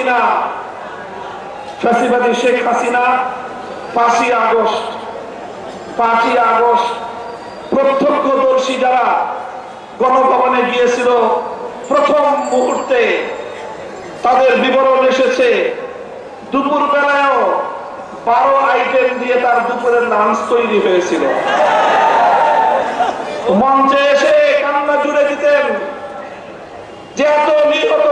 হাসিনা। ফ্যাসিবাদী শেখ হাসিনা, পাঁচই আগস্ট। পাঁচই আগস্ট, প্রত্যক্ষদর্শী যারা গণভবনে গিয়েছিল, প্রথম মুহূর্তে তাদের বিবরণ এসেছে দুপুর বেলায়ও বারো আইটেম দিয়ে তার দুপুরের লাঞ্চ তৈরি হয়েছিল। মঞ্চে এসে কান্না জুড়ে দিতেন। যে এত নিহত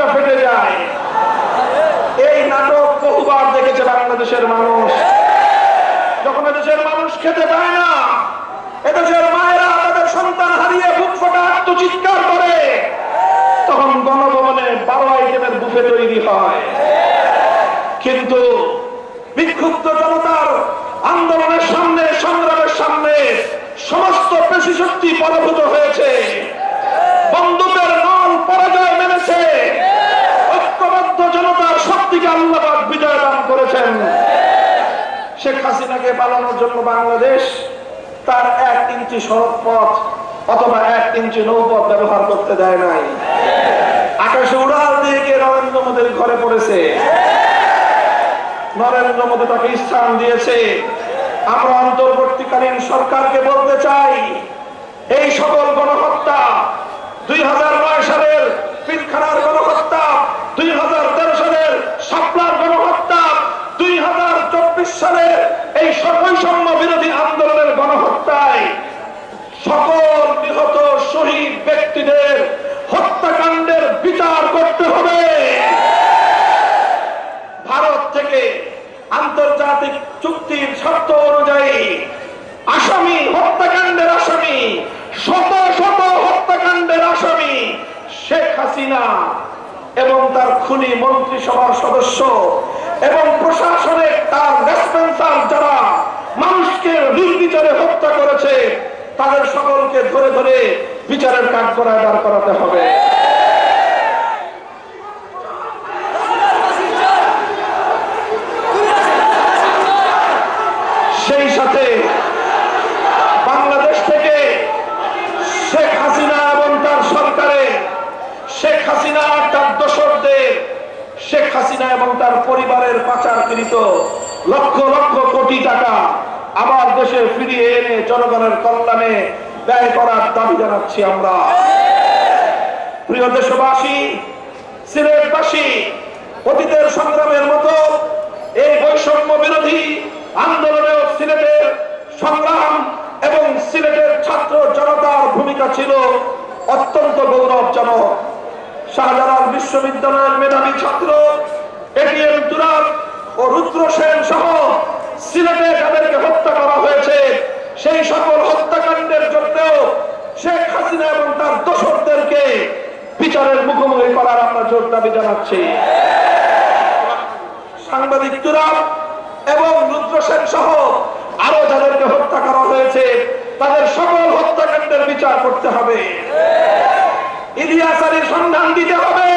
বুকটা ফেটে যায়। এই নাটক বহুবার দেখেছে বাংলাদেশের মানুষ। যখন এদেশের মানুষ খেতে পায় না, এদেশের মায়েরা তাদের সন্তান হারিয়ে বুক ফোটা আত্মচিৎকার করে, তখন গণভবনে বারো আইটেমের বুফে তৈরি হয়। কিন্তু বিক্ষুব্ধ জনতার আন্দোলনের সামনে, সংগ্রামের সামনে সমস্ত পেশি শক্তি পরাভূত হয়েছে। শেখ হাসিনাকে পালানোর জন্য বাংলাদেশ তার এক ইঞ্চি সড়ক পথ অথবা এক ইঞ্চি নৌপথ ব্যবহার করতে দেয় নাই। আকাশে উড়াল দিয়ে গিয়ে নরেন্দ্র মোদীর ঘরে পড়েছে? নরেন্দ্র মোদী তাকে স্থান দিয়েছে। আমরা অন্তর্বর্তীকালীন সরকারকে বলতে চাই, এই সকল গণহত্যা দুই হাজার নয় সালের পিলখানার দুই হাজার তেরো সালের সাপলার গণহত্যা দুই হাজার চব্বিশ সালের এই বৈষম্য বিরোধী আন্দোলনের গণহত্যায় সকল নিহত শহীদ ব্যক্তিদের হত্যাকাণ্ডের বিচার করতে হবে। ভারত থেকে আন্তর্জাতিক চুক্তির শর্ত অনুযায়ী আসামি, হত্যাকাণ্ডের আসামি, শত শত হত্যাকাণ্ডের আসামি শেখ হাসিনা এবং তার খুনি মন্ত্রিসভার সদস্য এবং প্রশাসনের তার রেসপেন্সার যারা মানুষকে নির্বিচারে হত্যা করেছে, তাদের সকলকে ধরে ধরে বিচারের কাজ করায় দাঁড় করাতে হবে। সেই সাথে বাংলাদেশ থেকে শেখ হাসিনা এবং তার সরকারে শেখ হাসিনা তার দোসরদের শেখ হাসিনা এবং তার পরিবারের পাচারকৃত লক্ষ লক্ষ কোটি টাকা আবার দেশে ফিরিয়ে এনে জনগণের কল্যাণে ব্যয় করার দাবি জানাচ্ছি আমরা। প্রিয় দেশবাসী, সিলেটবাসী, অতীতের সংগ্রামের মতো এই বৈষম্য বিরোধী আন্দোলনেও সিলেটের সংগ্রাম এবং সিলেটের ছাত্র জনতার ভূমিকা ছিল অত্যন্ত গৌরবজনক। শাহজালাল বিশ্ববিদ্যালয়ের মেধাবী ছাত্র এটিএম তুরাব ও রুদ্র সেন সহ সিলেটে যাদেরকে হত্যা করা হয়েছে সেই সকল হত্যাকাণ্ডের জন্যও শেখ হাসিনা এবং তার দোসরদেরকে বিচারের মুখোমুখি করার আমরা জোর দাবি জানাচ্ছি। সাংবাদিক তুরাব এবং রুদ্র সেন সহ আরও যাদেরকে হত্যা করা হয়েছে, তাদের সকল হত্যাকাণ্ডের বিচার করতে হবে। ইলিয়াস আলীর সন্ধান দিতে হবে।